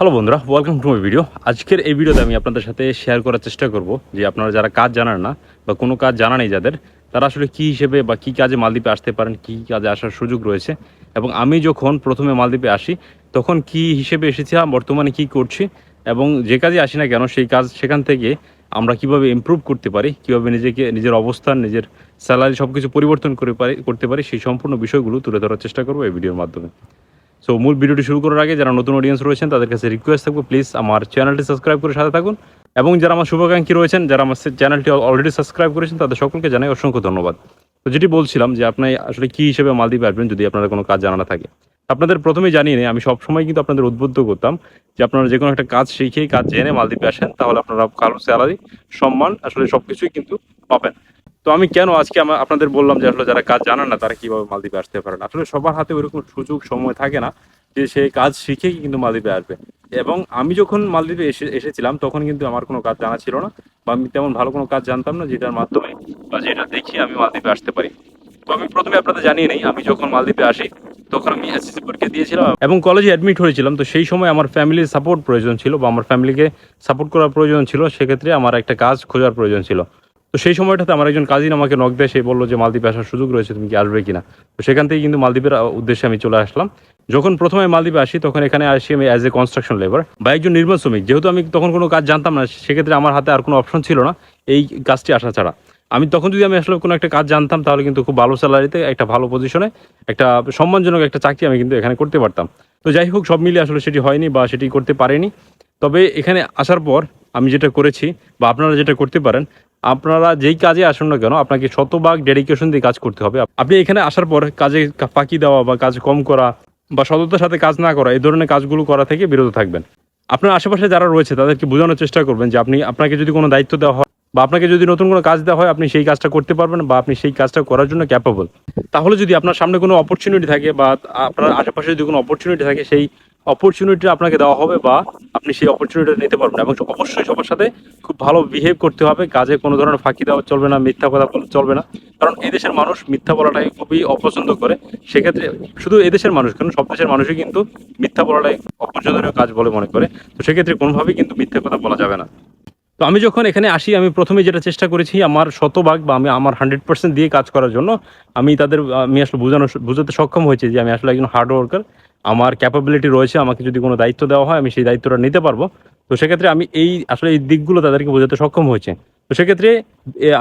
Hello বন্ধুরা welcome to my video আজকের এই ভিডিওতে আমি আপনাদের সাথে শেয়ার করার চেষ্টা করব যে আপনারা যারা কাজ জানান না বা কোনো কাজ জানা নেই যাদের, তারা আসলে কী হিসেবে বা কী কাজে মালদ্বীপে আসতে পারেন, কী কাজে আসার সুযোগ রয়েছে। এবং আমি যখন প্রথমে মালদ্বীপে আসি, তখন কি হিসেবে এসেছিলাম বর্তমানে কি করছি এবং যে কাজে আসি না কেন, সেই কাজ সেখান থেকে আমরা কীভাবে ইমপ্রুভ করতে পারি, কীভাবে নিজেকে, নিজের অবস্থান, নিজের স্যালারি সব কিছু পরিবর্তন করে পারি, করতে পারি, সেই সম্পূর্ণ বিষয়গুলো তুলে ধরার চেষ্টা করব এই ভিডিওর মাধ্যমে। সো মূল ভিডিওটি শুরু করার আগে যারা নতুন অডিয়েন্স রয়েছেন, তাদের কাছে রিকোয়েস্ট থাকব প্লিজ আমার চ্যানেলটি সাবস্ক্রাইব করে সাথে থাকুন। এবং যারা আমার শুভাকাঙ্ক্ষী রয়েছেন, যারা আমার চ্যানেলটি অলরেডি সাবস্ক্রাইব করেছেন, তাদের সকলকে জানাই অসংখ্য ধন্যবাদ। তো যেটি বলছিলাম যে আপনি আসলে কী হিসেবে মালদ্বীপে আসবেন যদি আপনারা কোনো কাজ জানা না থাকে। আপনাদের প্রথমেই জানিয়ে নেই, আমি সবসময় কিন্তু আপনাদের উদ্বুদ্ধ করতাম যে আপনারা যে কোনো একটা কাজ শিখেই কাজ জেনে মালদ্বীপে আসেন, তাহলে আপনারা কালো স্যালারি সম্মান, আসলে সব কিছুই কিন্তু পাবেন। তো আমি কেন আজকে আপনাদের বললাম যে আসলে যারা কাজ জানেন না, তারা কীভাবে মালদ্বীপে আসতে পারেন? আসলে সবার হাতে ওইরকম সুযোগ সময় থাকে না যে সে কাজ শিখেই কিন্তু মালদ্বীপে আসবে। এবং আমি যখন মালদ্বীপে এসে এসেছিলাম, তখন কিন্তু আমার কোনো কাজ জানা ছিল না বা আমি তেমন ভালো কোনো কাজ জানতাম না যেটার মাধ্যমে বা যেটা দেখি আমি মালদ্বীপে আসতে পারি। তো আমি প্রথমে আপনাদের জানিয়ে নেই, আমি যখন মালদ্বীপে আসি, তখন আমি এসএসসি পরীক্ষা দিয়েছিলাম এবং কলেজে অ্যাডমিট হয়েছিলাম। তো সেই সময় আমার ফ্যামিলির সাপোর্ট প্রয়োজন ছিল বা আমার ফ্যামিলিকে সাপোর্ট করার প্রয়োজন ছিল। সেক্ষেত্রে আমার একটা কাজ খোঁজার প্রয়োজন ছিল। তো সেই সময়টাতে আমার একজন কাজিন আমাকে নক দেয় সে বলল যে, মালদ্বীপে আসার সুযোগ রয়েছে, তুমি কি আসবে কিনা তো সেখান থেকে কিন্তু মালদ্বীপের উদ্দেশ্যে আমি চলে আসলাম। যখন প্রথমে মালদ্বীপে আসি, তখন এখানে আসি আমি অ্যাজ এ কনস্ট্রাকশন লেবার বা একজন নির্মাণ শ্রমিক। যেহেতু আমি তখন কোনো কাজ জানতাম না, সেক্ষেত্রে আমার হাতে আর কোনো অপশন ছিল না এই কাজটি আসা ছাড়া। আমি তখন যদি আমি আসলে কোনো একটা কাজ জানতাম, তাহলে কিন্তু খুব ভালো স্যালারিতে একটা ভালো পজিশনে একটা সম্মানজনক একটা চাকরি আমি কিন্তু এখানে করতে পারতাম। তো যাই হোক, সব মিলিয়ে আসলে সেটি হয়নি বা সেটি করতে পারেনি। তবে এখানে আসার পর আমি যেটা করেছি বা আপনারা যেটা করতে পারেন আপনারা যেই কাজে আসুন না কেন, আপনাকে শতভাগ ডেডিকেশন দিয়ে কাজ করতে হবে। আপনি এখানে আসার পর কাজে ফাঁকি দেওয়া বা কাজ কম করা বা সততার সাথে কাজ না করা, এই ধরনের কাজগুলো করা থেকে বিরত থাকবেন। আপনার আশেপাশে যারা রয়েছে, তাদেরকে বোঝানোর চেষ্টা করবেন যে আপনি, আপনাকে যদি কোনো দায়িত্ব দেওয়া হয় বা আপনাকে যদি নতুন কোনো কাজ দেওয়া হয়, আপনি সেই কাজটা করতে পারবেন বা আপনি সেই কাজটা করার জন্য ক্যাপেবল তাহলে যদি আপনার সামনে কোনো অপরচুনিটি থাকে বা আপনার আশেপাশে যদি কোনো অপরচুনিটি থাকে, সেই অপরচুনিটি আপনাকে দেওয়া হবে বা আপনি সেই অপরচুনিটি নিতে পারবেন এবং অবশ্যই সবার সাথে খুব ভালো বিহেভ করতে হবে। কাজে কোনো ধরনের ফাঁকি দেওয়া চলবে না, মিথ্যা কথা চলবে না। কারণ এই দেশের মানুষ মিথ্যা বলাটাই খুবই অপছন্দ করে। সেক্ষেত্রে শুধু এদেশের মানুষ, কারণ সব দেশের মানুষই কিন্তু মিথ্যা বলাটাই অপছন্দনীয় কাজ বলে মনে করে। তো সেক্ষেত্রে কোনোভাবেই কিন্তু মিথ্যা কথা বলা যাবে না। তো আমি যখন এখানে আসি, আমি প্রথমে যেটা চেষ্টা করেছি, আমার শতভাগ বা আমি আমার হান্ড্রেড পার্সেন্ট দিয়ে কাজ করার জন্য, আমি তাদের আমি আসলে বোঝানো, বোঝাতে সক্ষম হয়েছি যে আমি আসলে একজন হার্ড ওয়ার্কার আমার ক্যাপাবিলিটি রয়েছে, আমাকে যদি কোনো দায়িত্ব দেওয়া হয়, আমি সেই দায়িত্বটা নিতে পারব। তো সেক্ষেত্রে আমি এই, আসলে এই দিকগুলো তাদেরকে বোঝাতে সক্ষম হয়েছে। তো সেক্ষেত্রে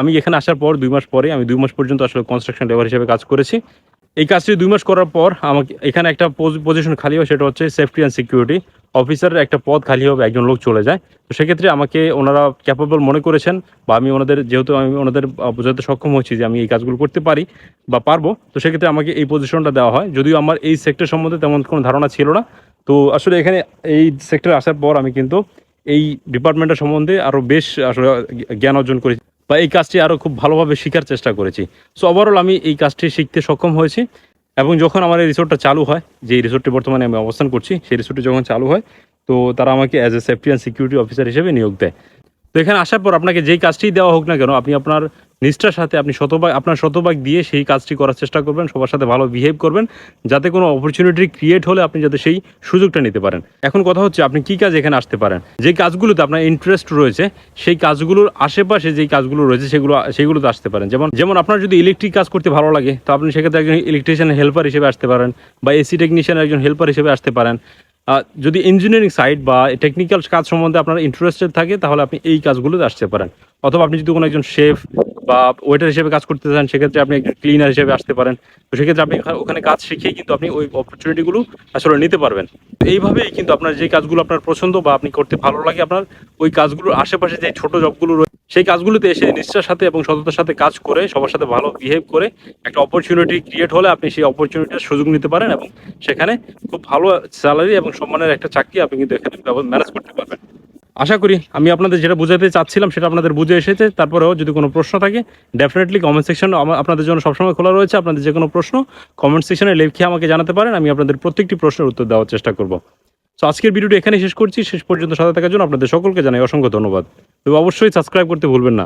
আমি এখানে আসার পর দুই মাস পরে, আমি দুই মাস পর্যন্ত আসলে কনস্ট্রাকশন লেবার হিসেবে কাজ করেছি। এই কাজটি দুই মাস করার পর আমাকে, এখানে একটা পজিশন খালি হয়, সেটা হচ্ছে সেফটি অ্যান্ড সিকিউরিটি অফিসারের একটা পদ খালি হবে, একজন লোক চলে যায়। তো সেক্ষেত্রে আমাকে ওনারা ক্যাপেবল মনে করেছেন বা আমি ওনাদের যেহেতু আমি ওনাদের বোঝাতে সক্ষম হচ্ছি যে আমি এই কাজগুলো করতে পারি বা পারব, তো সেক্ষেত্রে আমাকে এই পজিশনটা দেওয়া হয়। যদিও আমার এই সেক্টর সম্বন্ধে তেমন কোনো ধারণা ছিল না। তো আসলে এখানে এই সেক্টরে আসার পর আমি কিন্তু এই ডিপার্টমেন্টের সম্বন্ধে আরও বেশ আসলে জ্ঞান অর্জন করেছি বা এই কাজটি আরও খুব ভালোভাবে শেখার চেষ্টা করেছি। সো ওভারঅল আমি এই কাজটি শিখতে সক্ষম হয়েছি। এবং যখন আমার এই রিসোর্টটা চালু হয় যে রিসোর্টটি বর্তমানে আমি অবস্থান করছি, সেই রিসোর্টটি যখন চালু হয়, তো তারা আমাকে as a safety and security officer হিসেবে নিয়োগ দেয়। তো এখানে আসার পর আপনাকে যেই কাজটি দেওয়া হোক না কেন, আপনি আপনার নিষ্ঠার সাথে আপনি শতভাগ, আপনার শতভাগ দিয়ে সেই কাজটি করার চেষ্টা করবেন, সবার সাথে ভালো বিহেভ করবেন, যাতে কোনো অপরচুনিটি ক্রিয়েট হলে আপনি যাতে সেই সুযোগটা নিতে পারেন। এখন কথা হচ্ছে আপনি কি কাজ এখানে আসতে পারেন? যে কাজগুলোতে আপনার ইন্টারেস্ট রয়েছে, সেই কাজগুলোর আশেপাশে যেই কাজগুলো রয়েছে সেগুলো, সেগুলোতে আসতে পারেন। যেমন যেমন আপনার যদি ইলেকট্রিক কাজ করতে ভালো লাগে, তো আপনি সেক্ষেত্রে একজন ইলেকট্রিশিয়ান হেল্পার হিসেবে আসতে পারেন বা এসি টেকনিশিয়ান একজন হেল্পার হিসেবে আসতে পারেন। যদি ইঞ্জিনিয়ারিং সাইড বা টেকনিক্যাল কাজ সম্বন্ধে আপনার ইন্টারেস্টেড থাকে, তাহলে আপনি এই কাজগুলোতে আসতে পারেন। অথবা আপনি যদি কোনো একজন শেফ বা ওয়েটার হিসেবে কাজ করতে চান, সেক্ষেত্রে আপনি ক্লিনার হিসেবে আসতে পারেন। তো সেক্ষেত্রে আপনি ওখানে কাজ শিখেই কিন্তু আপনি ওই অপরচুনিটিগুলো আসলে নিতে পারবেন। এইভাবেই কিন্তু আপনার যে কাজগুলো আপনার পছন্দ বা আপনি করতে ভালো লাগে, আপনার ওই কাজগুলোর আশেপাশে যে ছোট জবগুলো রয়েছে সেই কাজগুলোতে এসে নিষ্ঠার সাথে এবং সততার সাথে কাজ করে, সবার সাথে ভালো বিহেভ করে একটা অপরচুনিটি ক্রিয়েট হলে আপনি সেই অপরচুনিটির সুযোগ নিতে পারেন এবং সেখানে খুব ভালো স্যালারি এবং সম্মানের একটা চাকরি আপনি কিন্তু এখানে ম্যানেজ করতে পারবেন। আশা করি আমি আপনাদের যেটা বুঝাতে চাচ্ছিলাম সেটা আপনাদের বুঝে এসেছে। তারপরেও যদি কোনো প্রশ্ন থাকে ডেফিনেটলি কমেন্ট সেকশন আপনাদের জন্য সবসময় খোলা রয়েছে। আপনাদের যে কোনো প্রশ্ন কমেন্ট সেকশনে লিখে আমাকে জানাতে পারেন। আমি আপনাদের প্রত্যেকটি প্রশ্নের উত্তর দেওয়ার চেষ্টা করব। তো আজকের ভিডিওটি এখানে শেষ করছি। শেষ পর্যন্ত সাথে থাকার জন্য আপনাদের সকলকে জানাই অসংখ্য ধন্যবাদ। তবে অবশ্যই সাবস্ক্রাইব করতে ভুলবেন না।